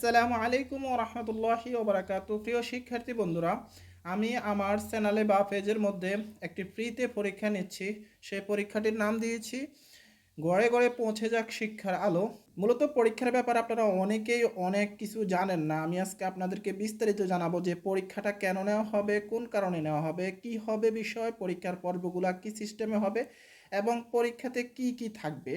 আসসালামু আলাইকুম ও রহমতুল্লাহি ওবরাকাত প্রিয় শিক্ষার্থী বন্ধুরা, আমি আমার চ্যানেলে বা পেজের মধ্যে একটি ফ্রিতে পরীক্ষা নিচ্ছি। সেই পরীক্ষাটির নাম দিয়েছি, গড়ে গড়ে পৌঁছে যাক শিক্ষার আলো। মূলত পরীক্ষার ব্যাপারে আপনারা অনেকেই অনেক কিছু জানেন না। আমি আজকে আপনাদেরকে বিস্তারিত জানাব যে পরীক্ষাটা কেন নেওয়া হবে, কোন কারণে নেওয়া হবে, কি হবে বিষয়, পরীক্ষার পর্বগুলা কি সিস্টেমে হবে, এবং পরীক্ষাতে কি কি থাকবে।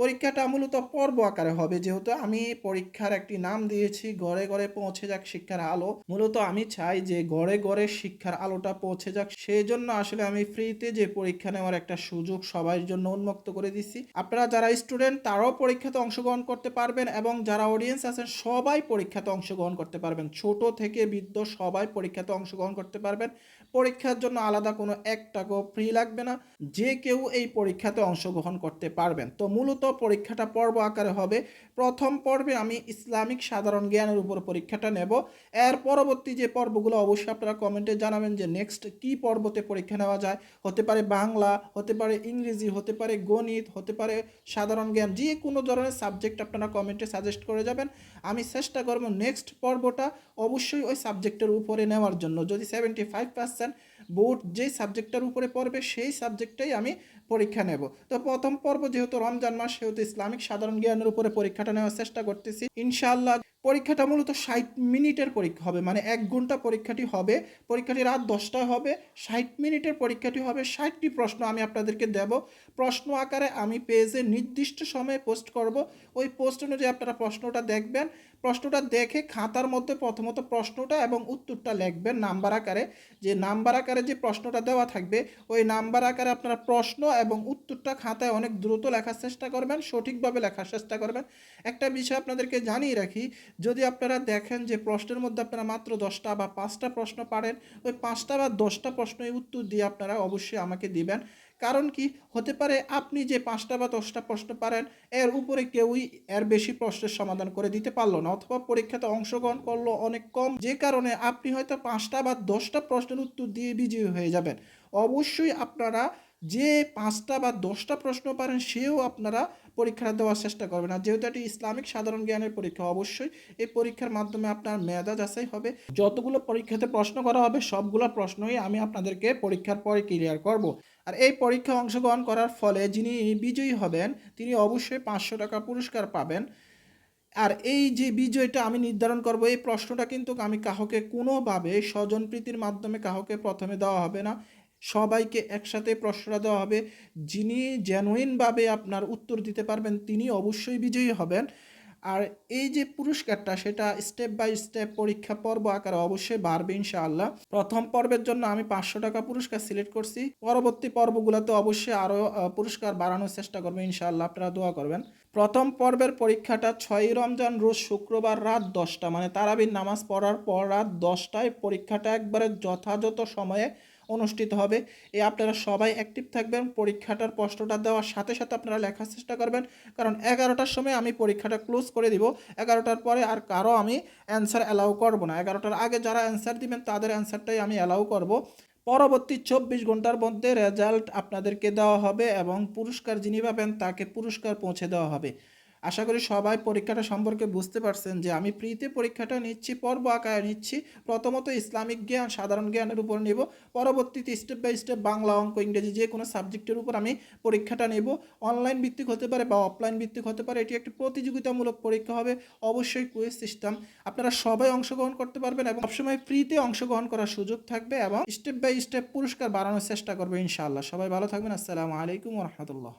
পরীক্ষাটা মূলত পর্ব আকারে হবে। যেহেতু আমি পরীক্ষার একটি নাম দিয়েছি ঘরে ঘরে পৌঁছে যাক শিক্ষার আলো। মূলত আমি চাই যে ঘরে ঘরে শিক্ষার আলোটা পৌঁছে যাক। সেই জন্য আসলে আমি ফ্রিতে যে পরীক্ষা নেওয়ার একটা সুযোগ সবার জন্য উন্মুক্ত করে দিচ্ছি আপনারা যারা স্টুডেন্ট তারাও পরীক্ষাতে অংশগ্রহণ করতে পারবেন এবং যারা অডিয়েন্স আছেন, সবাই পরীক্ষাতে অংশগ্রহণ করতে পারবেন। ছোট থেকে বৃদ্ধ সবাই পরীক্ষাতে অংশগ্রহণ করতে পারবেন। পরীক্ষার জন্য আলাদা কোনো এক টাকাও ফ্রি লাগবে না। যে কেউ এই পরীক্ষাতে অংশগ্রহণ করতে পারবেন। তো মূলত পরীক্ষাটা পর্ব আকারে হবে। প্রথম পর্বে আমি ইসলামিক সাধারণ জ্ঞানের উপর পরীক্ষাটা নেব। এর পরবর্তী যে পর্বগুলো অবশ্যই আপনারা কমেন্টে জানাবেন যে নেক্সট কি পর্বতে পরীক্ষা নেওয়া যায়। হতে পারে বাংলা, হতে পারে ইংরেজি, হতে পারে গণিত, হতে পারে সাধারণ জ্ঞান। যে কোনো ধরনের সাবজেক্ট আপনারা কমেন্টে সাজেস্ট করে যাবেন। আমি চেষ্টা করব নেক্সট পর্বটা অবশ্যই ওই সাবজেক্টের উপরে নেওয়ার জন্য। যদি সেভেন্টি ফাইভ পার্সেন্ট বোর্ড যেই সাবজেক্টটার উপরে পড়বে, সেই সাবজেক্টটাই আমি পরীক্ষা নেব। তো প্রথম পর্ব যেহেতু রমজান মাস, সেহেতু ইসলামিক সাধারণ জ্ঞানের উপরে পরীক্ষাটা নেওয়ার চেষ্টা করতেছি। ইনশাআল্লাহ পরীক্ষাটা মূলত ষাট মিনিটের পরীক্ষা হবে মানে এক ঘণ্টা পরীক্ষাটি হবে। পরীক্ষাটি রাত দশটায় হবে, ষাট মিনিটের পরীক্ষাটি হবে। ষাটটি প্রশ্ন আমি আপনাদেরকে দেব। প্রশ্ন আকারে আমি পেজে নির্দিষ্ট সময়ে পোস্ট করব। ওই পোস্ট অনুযায়ী আপনারা প্রশ্নটা দেখবেন। প্রশ্নটা দেখে খাতার মধ্যে প্রথমত প্রশ্নটা এবং উত্তরটা লিখবেন নাম্বার আকারে। যে নাম্বার আকারে যে প্রশ্নটা দেওয়া থাকবে, ওই নাম্বার আকারে আপনারা প্রশ্ন এবং উত্তরটা খাতায় অনেক দ্রুত লেখার চেষ্টা করবেন, সঠিকভাবে লেখার চেষ্টা করবেন। একটা বিষয় আপনাদেরকে জানিয়ে রাখি, যদি আপনারা দেখেন যে প্রশ্নের মধ্যে আপনারা মাত্র দশটা বা পাঁচটা প্রশ্ন পারেন, ওই পাঁচটা বা দশটা প্রশ্নের উত্তর দিয়ে আপনারা অবশ্যই আমাকে দিবেন। কারণ কি, হতে পারে আপনি যে পাঁচটা বা দশটা প্রশ্ন পারেন, এর উপরে কেউই এর বেশি প্রশ্নের সমাধান করে দিতে পারল না, অথবা পরীক্ষাতে অংশগ্রহণ করল অনেক কম, যে কারণে আপনি হয়তো পাঁচটা বা দশটা প্রশ্নের উত্তর দিয়ে বিজয়ী হয়ে যাবেন। অবশ্যই আপনারা যে পাঁচটা বা দশটা প্রশ্ন পারেন, সেও আপনারা পরীক্ষাটা দেওয়ার চেষ্টা করবেন। আর যেহেতু এটি ইসলামিক সাধারণ জ্ঞানের পরীক্ষা, অবশ্যই এই পরীক্ষার মাধ্যমে আপনার মেধা যাচাই হবে। যতগুলো পরীক্ষাতে প্রশ্ন করা হবে, সবগুলো প্রশ্নই আমি আপনাদেরকে পরীক্ষার পরে ক্লিয়ার করব। আর এই পরীক্ষা অংশগ্রহণ করার ফলে যিনি বিজয়ী হবেন, তিনি অবশ্যই পাঁচশো টাকা পুরস্কার পাবেন। আর এই যে বিজয়টা আমি নির্ধারণ করব, এই প্রশ্নটা কিন্তু আমি কাহকে কোনোভাবে স্বজনপ্রীতির মাধ্যমে কাহকে প্রথমে দেওয়া হবে না। সবাইকে একসাথে প্রশ্নটা দেওয়া হবে। যিনি জেনুইনভাবে আপনার উত্তর দিতে পারবেন, তিনি অবশ্যই বিজয়ী হবেন। আর এই যে পুরস্কারটা, সেটা স্টেপ বাই স্টেপ পরীক্ষা পর্ব আকারে অবশ্যই বাড়বে ইনশাআল্লাহ। প্রথম পর্বের জন্য আমি পাঁচশো টাকা পুরস্কার সিলেক্ট করছি। পরবর্তী পর্বগুলোতে অবশ্যই আরও পুরস্কার বাড়ানোর চেষ্টা করবেন ইনশাআল্লাহ। আপনারা দোয়া করবেন। প্রথম পর্বের পরীক্ষাটা ছয়ই রমজান রোজ শুক্রবার রাত দশটা মানে তারাবির নামাজ পড়ার পর রাত দশটায় পরীক্ষাটা একবারে যথাযথ সময়ে অনুষ্ঠিত হবে। এ আপনারা সবাই অ্যাক্টিভ থাকবেন। পরীক্ষাটার প্রশ্নটা দেওয়ার সাথে সাথে আপনারা লেখার চেষ্টা করবেন। কারণ এগারোটার সময় আমি পরীক্ষাটা ক্লোজ করে দিব। এগারোটার পরে আর কারও আমি অ্যান্সার অ্যালাউ করব না। এগারোটার আগে যারা অ্যান্সার দিবেন, তাদের অ্যান্সারটাই আমি অ্যালাউ করব। পরবর্তী চব্বিশ ঘণ্টার মধ্যে রেজাল্ট আপনাদেরকে দেওয়া হবে এবং পুরস্কার যিনি পাবেন, তাকে পুরস্কার পৌঁছে দেওয়া হবে। আশা করি সবাই পরীক্ষাটা সম্পর্কে বুঝতে পারছেন যে আমি ফ্রিতে পরীক্ষাটা নিচ্ছি, পর্ব আকারে নিচ্ছি। প্রথমত ইসলামিক জ্ঞান, সাধারণ জ্ঞানের উপর নেব। পরবর্তীতে স্টেপ বাই স্টেপ বাংলা, অঙ্ক, ইংরেজি যে কোনো সাবজেক্টের উপর আমি পরীক্ষাটা নেব। অনলাইন ভিত্তিক হতে পারে বা অফলাইন ভিত্তিক হতে পারে, এটি একটি প্রতিযোগিতামূলক পরীক্ষা হবে। অবশ্যই কুইজ সিস্টেম আপনারা সবাই অংশগ্রহণ করতে পারবেন এবং সবসময় ফ্রিতে অংশগ্রহণ করার সুযোগ থাকবে এবং স্টেপ বাই স্টেপ পুরস্কার বাড়ানোর চেষ্টা করবে ইনশাআল্লাহ। সবাই ভালো থাকবেন। আসসালামু আলাইকুম রহমতুল্লাহ।